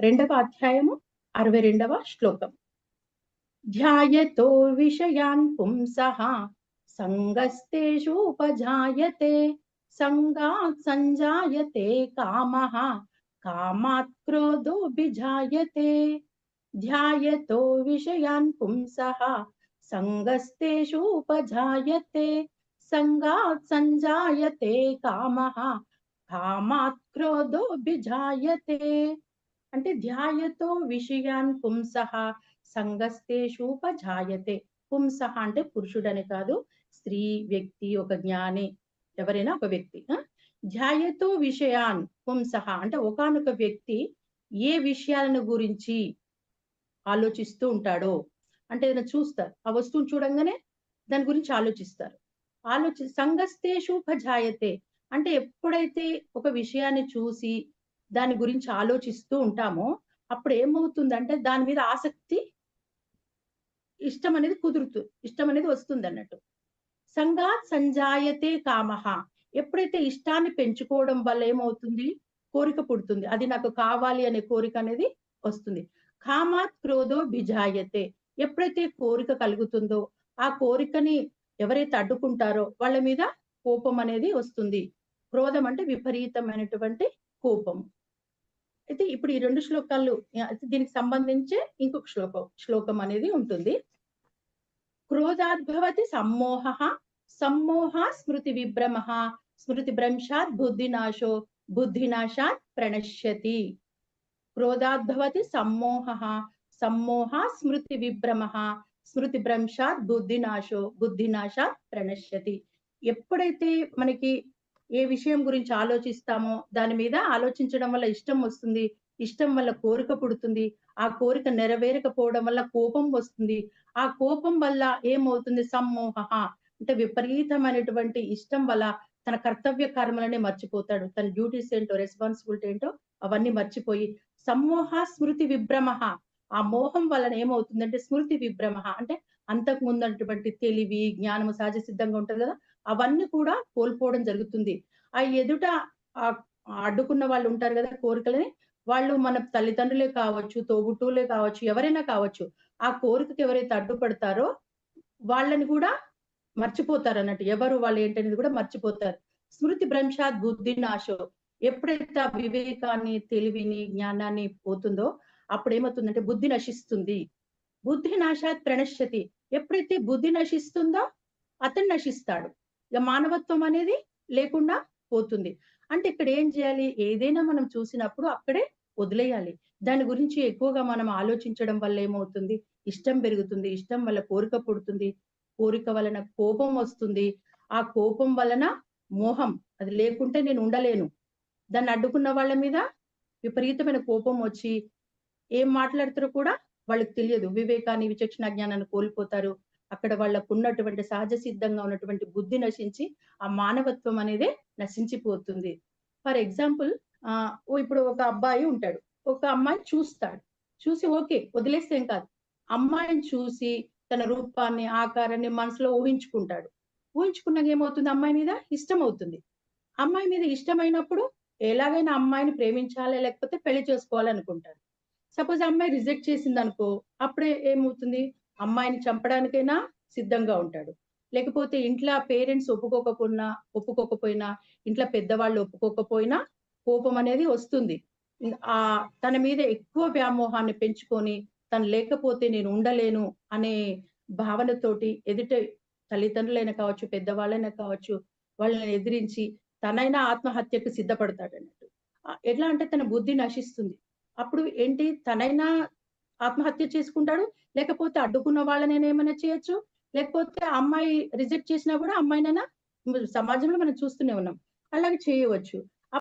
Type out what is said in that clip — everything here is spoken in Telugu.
రెండవ అధ్యాయము అరవై రెండవ శ్లోకం. ధ్యాయతో విషయాన్ పుంసః సంగస్తేషూపజాయతే సంగాత్ సంజాయతే కామః కామాత్ క్రోధోభిజాయతే. ధ్యాయతో విషయాన్ పుంసః సంగస్తేషూపజాయతే సంగాత్ సంజాయతే కామః కామాత్ క్రోధోభిజాయతే. అంటే ధ్యాయతో విషయాన్ పుంసః సంగస్తేషూపజాయతే పుంసహ అంటే పురుషుడని కాదు స్త్రీ వ్యక్తి ఒక జ్ఞాని ఎవరైనా ఒక వ్యక్తి. ధ్యాయతో విషయాన్ పుంసహ అంటే ఒకానొక వ్యక్తి ఏ విషయాలను గురించి ఆలోచిస్తూ ఉంటాడో అంటే ఏదైనా చూస్తారు ఆ వస్తువుని చూడంగానే దాని గురించి ఆలోచిస్తారు. ఆలోచి సంగస్తేషూపజాయతే అంటే ఎప్పుడైతే ఒక విషయాన్ని చూసి దాని గురించి ఆలోచిస్తూ ఉంటామో అప్పుడు ఏమవుతుందంటే దాని మీద ఆసక్తి ఇష్టం అనేది కుదురుతు ఇష్టం అనేది వస్తుంది అన్నట్టు సంఘాత్ సంజాయతే కామహ ఎప్పుడైతే ఇష్టాన్ని పెంచుకోవడం వల్ల ఏమవుతుంది? కోరిక పుడుతుంది. అది నాకు కావాలి అనే కోరిక అనేది వస్తుంది. కామాత్ క్రోధో బిజాయతే. ఎప్పుడైతే కోరిక కలుగుతుందో ఆ కోరికని ఎవరైతే అడ్డుకుంటారో వాళ్ళ మీద కోపం అనేది వస్తుంది. క్రోధం అంటే విపరీతమైనటువంటి కోపం. అయితే ఇప్పుడు ఈ రెండు శ్లోకాలు దీనికి సంబంధించి ఇంకొక శ్లోకం శ్లోకం అనేది ఉంటుంది. క్రోధాద్భవతి సమ్మోహ సమ్మోహ స్మృతి విభ్రమ స్మృతి భ్రంశాత్ బుద్ధినాశో బుద్ధినాశాత్ ప్రణశ్యతి. క్రోధాద్భవతి సమ్మోహ సమ్మోహ స్మృతి విభ్రమ స్మృతి భ్రంశాత్ బుద్ధినాశో బుద్ధినాశాత్ ప్రణశ్యతి. ఎప్పుడైతే మనకి ఏ విషయం గురించి ఆలోచిస్తామో దాని మీద ఆలోచించడం వల్ల ఇష్టం వస్తుంది ఇష్టం వల్ల కోరిక పుడుతుంది ఆ కోరిక నెరవేరకపోవడం వల్ల కోపం వస్తుంది. ఆ కోపం వల్ల ఏమవుతుంది? సమ్మోహ అంటే విపరీతమైనటువంటి ఇష్టం వల్ల తన కర్తవ్య కర్మలనే మర్చిపోతాడు. తన డ్యూటీస్ ఏంటో రెస్పాన్సిబిలిటీ ఏంటో అవన్నీ మర్చిపోయి సమ్మోహ స్మృతి విభ్రమ. ఆ మోహం వలన ఏమవుతుందంటే స్మృతి విభ్రమ. అంటే అంతకు ముందటువంటి తెలివి జ్ఞానము సహజ సిద్ధంగా ఉంటది కదా అవన్నీ కూడా కోల్పోవడం జరుగుతుంది. ఆ ఎదుట అడ్డుకున్న వాళ్ళు ఉంటారు కదా కోరికలని వాళ్ళు మన తల్లిదండ్రులే కావచ్చు తోబుట్టువులే కావచ్చు ఎవరైనా కావచ్చు ఆ కోరికకి ఎవరైతే అడ్డుపడతారో వాళ్ళని కూడా మర్చిపోతారు అన్నట్టు. ఎవరు వాళ్ళు ఏంటనేది కూడా మర్చిపోతారు. స్మృతి భ్రంశాత్ బుద్ధి నాశో ఎప్పుడైతే ఆ వివేకాన్ని తెలివిని జ్ఞానాన్ని పోతుందో అప్పుడు ఏమవుతుందంటే బుద్ధి నశిస్తుంది. బుద్ధి నాశాత్ ప్రణశ్యతి. ఎప్పుడైతే బుద్ధి నశిస్తుందో అతను నశిస్తాడు. ఇక మానవత్వం అనేది లేకుండా పోతుంది. అంటే ఇక్కడ ఏం చేయాలి? ఏదైనా మనం చూసినప్పుడు అక్కడే వదిలేయాలి. దాని గురించి ఎక్కువగా మనం ఆలోచించడం వల్ల ఏమవుతుంది? ఇష్టం పెరుగుతుంది. ఇష్టం వల్ల కోరిక పుడుతుంది. కోరిక వలన కోపం వస్తుంది. ఆ కోపం వలన మోహం అది లేకుంటే నేను ఉండలేను. దాన్ని అడ్డుకున్న వాళ్ళ మీద విపరీతమైన కోపం వచ్చి ఏం మాట్లాడుతారో కూడా వాళ్ళకి తెలియదు. వివేకాన్ని విచక్షణ జ్ఞానాన్ని కోల్పోతారు. అక్కడ వాళ్ళకు ఉన్నటువంటి సహజ సిద్ధంగా ఉన్నటువంటి బుద్ధి నశించి ఆ మానవత్వం అనేది నశించిపోతుంది. ఫర్ ఎగ్జాంపుల్ ఆ ఓ ఇప్పుడు ఒక అబ్బాయి ఉంటాడు. ఒక అమ్మాయి చూస్తాడు. చూసి ఓకే వదిలేస్తే ఏం కాదు. అమ్మాయిని చూసి తన రూపాన్ని ఆకారాన్ని మనసులో ఊహించుకుంటాడు. ఊహించుకున్నాక ఏమవుతుంది? అమ్మాయి మీద ఇష్టం అవుతుంది అమ్మాయి మీద ఇష్టమైనప్పుడు ఎలాగైనా అమ్మాయిని ప్రేమించాలి లేకపోతే పెళ్ళి చేసుకోవాలనుకుంటాడు. సపోజ్ అమ్మాయి రిజెక్ట్ చేసింది అనుకో అప్పుడే ఏమవుతుంది? అమ్మాయిని చంపడానికైనా సిద్ధంగా ఉంటాడు. లేకపోతే ఇంట్లో పేరెంట్స్ ఒప్పుకోకపోయినా ఒప్పుకోకపోయినా ఇంట్లో పెద్దవాళ్ళు ఒప్పుకోకపోయినా కోపం అనేది వస్తుంది. ఆ తన మీద ఎక్కువ వ్యామోహాన్ని పెంచుకొని తను లేకపోతే నేను ఉండలేను అనే భావనతోటి ఎదుట తల్లిదండ్రులైనా కావచ్చు పెద్దవాళ్ళైనా కావచ్చు వాళ్ళని ఎదిరించి తనైనా ఆత్మహత్యకు సిద్ధపడతాడు అన్నట్టు. ఎట్లా అంటే తన బుద్ధి నశిస్తుంది. అప్పుడు ఏంటి? తనైనా ఆత్మహత్య చేసుకుంటాడు లేకపోతే అడ్డుకున్న వాళ్ళనైనా ఏమైనా చేయొచ్చు? లేకపోతే అమ్మాయి రిజెక్ట్ చేసినా కూడా అమ్మాయినైనా సమాజంలో మనం చూస్తూనే ఉన్నాం. అలాగే చేయవచ్చు.